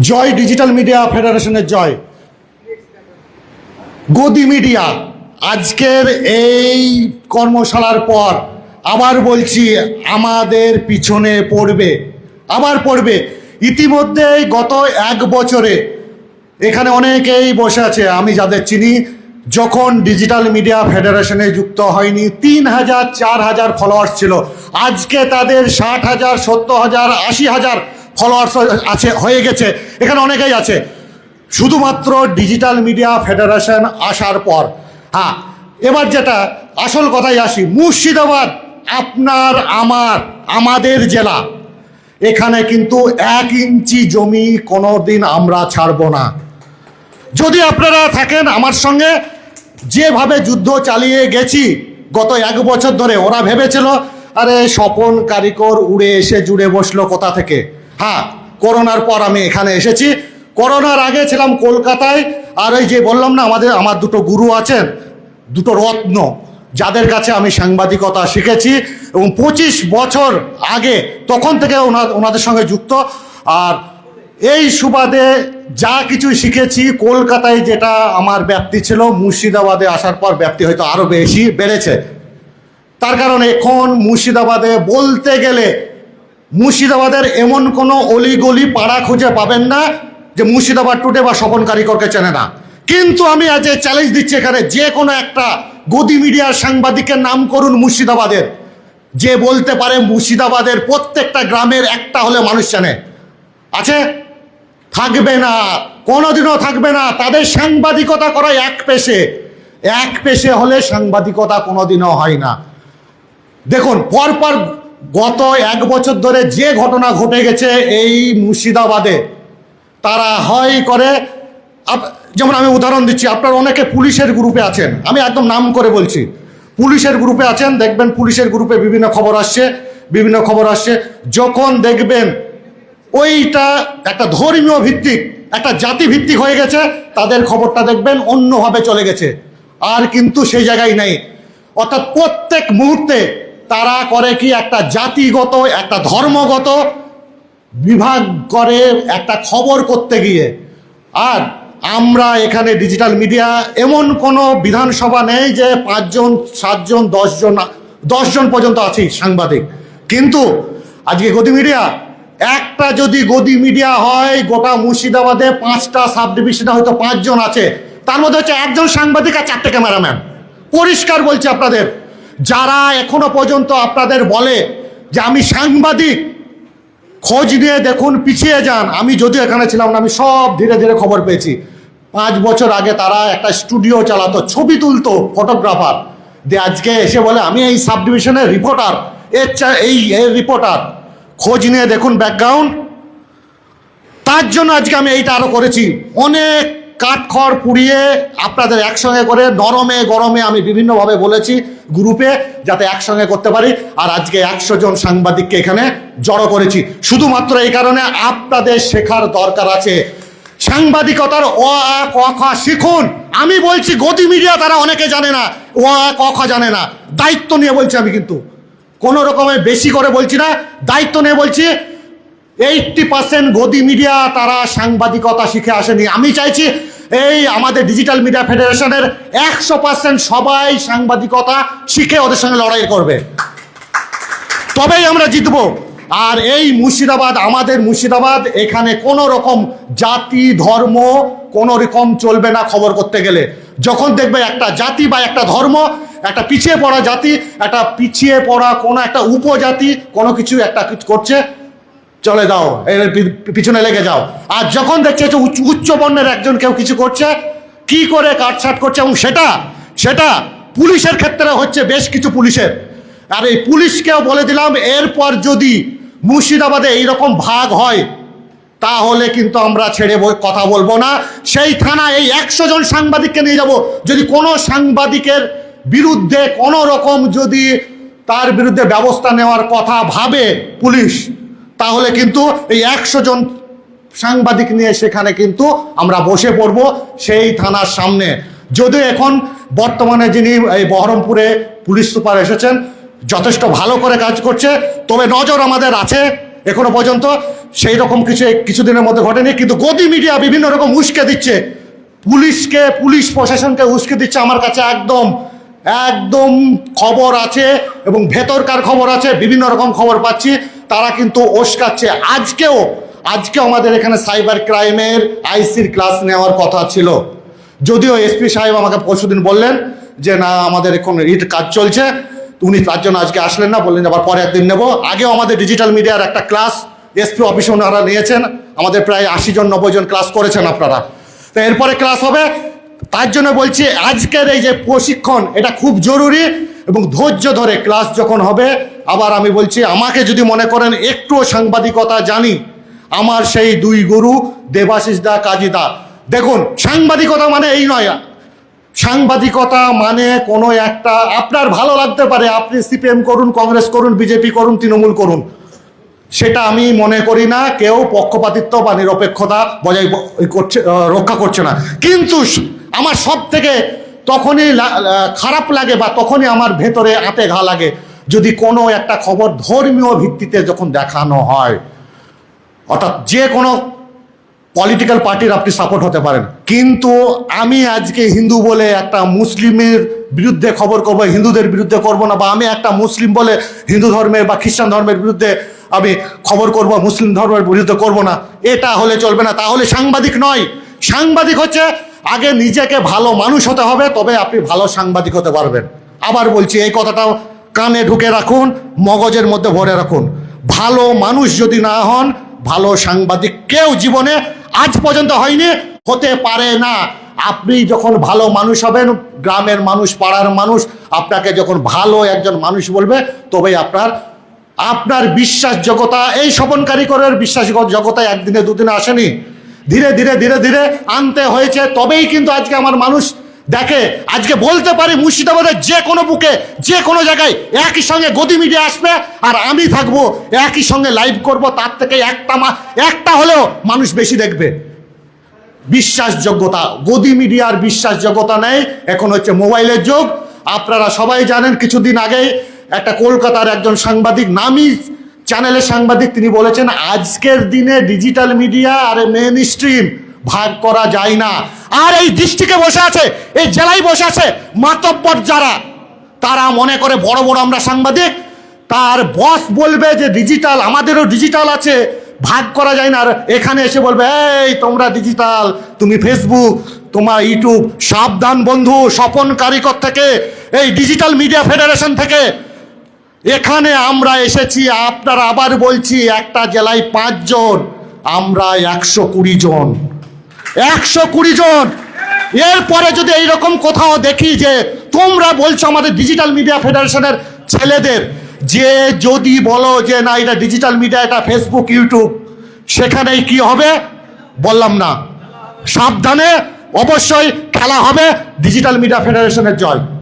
জয় digital media ফেডারেশনের জয়। গদি media, আজকের এই কর্মশালার পর আবার বলছি আমাদের পিছনে পড়বে, আবার পড়বে। ইতিমধ্যে গত এক বছরে এখানে অনেকেই বসে আছে, আমি যাদের চিনি, যখন ডিজিটাল মিডিয়া ফেডারেশনে যুক্ত হয়নি, তিন হাজার, চার হাজার ফলোয়ার্স ছিল। আজকে তাদের ষাট হাজার, সত্তর হাজার, আশি হাজার ফলোয়ার্স আছে, হয়ে গেছে। এখানে অনেকেই আছে। শুধুমাত্র ডিজিটাল মিডিয়া ফেডারেশন আসার পর। হ্যাঁ এবার যেটা, আসল কথাই আসি, মুর্শিদাবাদ আপনার আমার, আমাদের জেলা। এখানে কিন্তু এক ইঞ্চি জমি কোনো দিন আমরা ছাড়বো না। যদি আপনারা থাকেন আমার সঙ্গে, যেভাবে যুদ্ধ চালিয়ে গেছি, গত এক বছর ধরে, ওরা ভেবেছিল, আরে স্বপন কারিকর উড়ে এসে জুড়ে বসল কোথা থেকে? হ্যাঁ করোনার পর আমি এখানে এসেছি। করোনার আগে ছিলাম কলকাতায়, আর ওই যে বললাম না, আমাদের, আমার দুটো গুরু আছেন, দুটো রত্ন, যাদের কাছে আমি সাংবাদিকতা শিখেছি, এবং পঁচিশ বছর আগে, তখন থেকে ওনা- ওনাদের সঙ্গে যুক্ত। আর এই সুবাদে যা কিছু শিখেছি, কলকাতায় যেটা আমার ব্যাপ্তি ছিল, মুর্শিদাবাদে আসার পর ব্যাপ্তি হয়তো আরও বেশি বেড়েছে। তার কারণ এখন মুর্শিদাবাদে বলতে গেলে মুর্শিদাবাদের এমন কোনো অলিগলি পাড়া খুঁজে পাবেন না যে মুর্শিদাবাদ টুটে বা স্বপন কারিকরকে চেনে না। কিন্তু আমি আজ চ্যালেঞ্জ দিচ্ছি এখানে, যে কোনো একটা গদি মিডিয়ার সাংবাদিকের নাম করুন মুর্শিদাবাদের। যে বলতে পারে মুর্শিদাবাদের প্রত্যেকটা গ্রামের একটা হলে মানুষ চেনে। আছে? থাকবে না, কোনোদিনও থাকবে না। তাদের সাংবাদিকতা করা এক পেশে। এক পেশে হলে সাংবাদিকতা কোনোদিনও হয় না। দেখুন, পরপর গত এক বছর ধরে যে ঘটনা ঘটে গেছে এই মুর্শিদাবাদে, তারা হয় করে যেমন আমি উদাহরণ দিচ্ছি, আপনার অনেকে পুলিশের গ্রুপে আছেন, আমি একদম নাম করে বলছি, পুলিশের গ্রুপে আছেন, দেখবেন পুলিশের গ্রুপে বিভিন্ন খবর আসছে, বিভিন্ন খবর আসছে, যখন দেখবেন ওইটা একটা ধর্মীয় ভিত্তিক, একটা জাতি ভিত্তিক হয়ে গেছে, তাদের খবরটা দেখবেন অন্যভাবে চলে গেছে, আর কিন্তু সেই জায়গায় নেই। অর্থাৎ প্রত্যেক মুহূর্তে তারা করে কি? একটা জাতিগত, একটা ধর্মগত বিভাগ করে একটা খবর করতে গিয়ে। আর আমরা এখানে ডিজিটাল মিডিয়া এমন কোনো বিধানসভা নেই যে পাঁচজন, সাতজন, দশজন দশজন পর্যন্ত আছি সাংবাদিক। কিন্তু আজকে গদি মিডিয়া একটা যদি গদি মিডিয়া হয়, গোটা মুর্শিদাবাদে পাঁচটা সাব ডিভিশনে হয়তো পাঁচজন আছে। তার মধ্যে হচ্ছে একজন সাংবাদিক আর চারটে ক্যামেরাম্যান পরিষ্কার বলছি আপনাদের যারা এখনও পর্যন্ত আপনাদের বলে যে আমি সাংবাদিক, খোঁজ নিয়ে দেখুন, পিছিয়ে যান। আমি যদিও এখানে ছিলাম না, আমি সব ধীরে ধীরে খবর পেয়েছি। পাঁচ বছর আগে তারা একটা স্টুডিও চালাতো, ছবি তুলতো ফটোগ্রাফার। দিয়ে আজকে এসে বলে, আমি এই সাব ডিভিশনের রিপোর্টার এর এই, এর রিপোর্টার খোঁজ নিয়ে দেখুন ব্যাকগ্রাউন্ড তার জন্য আজকে আমি এইটা আরও করেছি। অনেক কাঠখড় পুড়িয়ে আপনাদের একসঙ্গে করে নরমে গরমে আমি বিভিন্নভাবে বলেছি গ্রুপে যাতে একসঙ্গে করতে পারি। আর আজকে একশো জন সাংবাদিককে এখানে জড়ো করেছি। শুধুমাত্র এই কারণে আপনাদের শেখার দরকার আছে। সাংবাদিকতার অ, আ, ক, খ শিখুন। আমি বলছি গতি মিডিয়া তারা অনেকে জানে না। ও আ, ক, খ জানে না। দায়িত্ব নিয়ে বলছি আমি কিন্তু। কোনো রকমের বেশি করে বলছি না। দায়িত্ব নিয়ে বলছি এইটটি পার্সেন্ট গদি মিডিয়া তারা সাংবাদিকতা শিখে আসেনি। আমি চাইছি এই আমাদের ডিজিটাল মিডিয়া ফেডারেশনের একশো পার্সেন্ট সবাই সাংবাদিকতা শিখে ওদের সঙ্গে লড়াই করবে। তবেই আমরা জিতবো। আর এই মুর্শিদাবাদ, আমাদের মুর্শিদাবাদ, এখানে কোনো রকম জাতি, ধর্ম, কোনো রকম চলবে না খবর করতে গেলে। যখন দেখবে একটা জাতি বা একটা ধর্ম, একটা পিছিয়ে পড়া জাতি, একটা পিছিয়ে পড়া কোনো একটা উপজাতি কোনো কিছু একটা করছে চলে দাও এর পিছনে লেগে যাও। আর যখন দেখছে যে উচ্চ বর্ণের একজন কেউ কিছু করছে, কি করে কাটছাট করছে এবং সেটা সেটা পুলিশের ক্ষেত্রে হচ্ছে বেশ কিছু পুলিশের। আর এই পুলিশকেও বলে দিলাম, এরপর যদি মুর্শিদাবাদে এইরকম ভাগ হয়, তাহলে কিন্তু আমরা ছেড়ে কথা বলব না। সেই থানা এই একশো জন সাংবাদিককে নিয়ে যাব। যদি কোনো সাংবাদিকের বিরুদ্ধে কোনো রকম যদি তার বিরুদ্ধে ব্যবস্থা নেওয়ার কথা ভাবে পুলিশ তাহলে কিন্তু এই একশো জন সাংবাদিক নিয়ে সেখানে কিন্তু আমরা বসে পড়ব সেই থানার সামনে। যদিও এখন বর্তমানে যিনি এই বহরমপুরে পুলিশ সুপার এসেছেন, যথেষ্ট ভালো করে কাজ করছে, তবে নজর আমাদের আছে এখনও পর্যন্ত। সেই রকম কিছু, কিছুদিনের মধ্যে ঘটেনি, কিন্তু গদি মিডিয়া বিভিন্ন রকম উস্কে দিচ্ছে। পুলিশকে, পুলিশ প্রশাসনকে উস্কে দিচ্ছে আমার কাছে একদম একদম খবর আছে এবং ভেতরকার খবর আছে, বিভিন্ন রকম খবর পাচ্ছি। তারা কিন্তু ওস্কাচ্ছে। আজকেও আজকেও আমাদের এখানে সাইবার ক্রাইমের আইসির ক্লাস নেওয়ার কথা ছিল। যদিও এসপি সাহেব আমাকে পরশুদিন বললেন যে, না, আমাদের এখন রিট কাজ চলছে। উনি তার জন্য আজকে আসলেন না, বললেন আবার পরে একদিন নেব। আগেও আমাদের ডিজিটাল মিডিয়ার একটা ক্লাস এসপি অফিসে ওনারা নিয়েছেন। আমাদের প্রায় আশি জন, নব্বই জন ক্লাস করেছেন আপনারা। তো এরপরে ক্লাস হবে। তার জন্য বলছি, আজকের এই যে প্রশিক্ষণ, এটা খুব জরুরি। এবং ধৈর্য ধরে ক্লাস যখন হবে, আবার আমি বলছি, আমাকে যদি মনে করেন একটুও সাংবাদিকতা জানি, আমার সেই দুই গুরু দেবাশিস দা, কাজী দা। দেখুন, সাংবাদিকতা মানে এই নয়। সাংবাদিকতা মানে কোনো একটা, আপনার ভালো লাগতে পারে, আপনি সিপিএম করুন, কংগ্রেস করুন, বিজেপি করুন, তৃণমূল করুন। সেটা আমি মনে করি না, কেউ পক্ষপাতিত্ব বা নিরপেক্ষতা বজায় করছে রক্ষা করছে না। কিন্তু আমার সব থেকে তখনই খারাপ লাগে বা তখনই আমার ভেতরে আঁতে ঘা লাগে। যদি কোনো একটা খবর ধর্মীয় ভিত্তিতে যখন দেখানো হয়, অর্থাৎ যে কোনো পলিটিক্যাল পার্টির আপনি সাপোর্ট হতে পারেন। কিন্তু আমি আজকে হিন্দু বলে একটা মুসলিমের বিরুদ্ধে খবর করব, হিন্দুদের বিরুদ্ধে করব না, বা আমি একটা মুসলিম বলে হিন্দু ধর্মের বা খ্রিস্টান ধর্মের বিরুদ্ধে আমি খবর করব, মুসলিম ধর্মের বিরুদ্ধে করব না, এটা হলে চলবে না। তাহলে সাংবাদিক নয়। সাংবাদিক হচ্ছে আগে নিজেকে ভালো মানুষ হতে হবে, তবে আপনি ভালো সাংবাদিক হতে পারবেন। আবার বলছি, এই কথাটা কানে ঢুকে রাখুন, মগজের মধ্যে ভরে রাখুন। ভালো মানুষ যদি না হন, ভালো সাংবাদিক কেউ জীবনে আজ পর্যন্ত হয়নি, হতে পারে না। আপনি যখন ভালো মানুষ হবেন, গ্রামের মানুষ, পাড়ার মানুষ, আপনাকে যখন ভালো একজন মানুষ বলবে, তবেই আপনার আপনার বিশ্বাসযোগ্যতা, এই স্বপনকারী করার বিশ্বাসযোগ্যতা একদিনে দুদিনে আসেনি। ধীরে ধীরে ধীরে ধীরে আনতে হয়েছে। তবেই কিন্তু আজকে আমার মানুষ দেখে, আজকে বলতে পারি মুর্শিদাবাদের যে কোনো বুকে, যে কোনো জায়গায় একই সঙ্গে গদি মিডিয়া আসবে আর আমি থাকব একই সঙ্গে লাইভ করব। তার থেকে একটা মা, একটা হলেও মানুষ বেশি দেখবে। বিশ্বাসযোগ্যতা, গদি মিডিয়ার বিশ্বাসযোগ্যতা নেই। এখন হচ্ছে মোবাইলের যুগ। আপনারা সবাই জানেন, কিছুদিন আগেই একটা কলকাতার একজন সাংবাদিক নামি চ্যানেলের সাংবাদিক তিনি বলেছেন, আজকের দিনে ডিজিটাল মিডিয়া আর মেন স্ট্রিম ভাগ করা যায় না। আর এই ডিস্ট্রিক্টে বসে আছে, এই জেলায় বসে আছে মাতব্বর যারা, তারা মনে করে বড় বড় আমরা সাংবাদিক, তার বস বলবে যে ডিজিটাল, আমাদেরও ডিজিটাল আছে, ভাগ করা যায় না। আর এখানে এসে বলবে, এই তোমরা ডিজিটাল, তুমি ফেসবুক, তোমার ইউটিউব, সাবধান বন্ধু, স্বপন কারিকর থেকে, এই ডিজিটাল মিডিয়া ফেডারেশন থেকে এখানে আমরা এসেছি, আপনারা আবার বলছি, একটা জেলায় পাঁচজন, আমরা একশো কুড়ি জন। একশো কুড়ি জন। এরপরে যদি এইরকম কোথাও দেখি যে, তোমরা বলছো আমাদের ডিজিটাল মিডিয়া ফেডারেশনের ছেলেদের, যে যদি বলো যে, না, এটা ডিজিটাল মিডিয়া এটা ফেসবুক ইউটিউব সেখানেই কি হবে? বললাম না। সাবধানে অবশ্যই খেলা হবে ডিজিটাল মিডিয়া ফেডারেশনের জয়।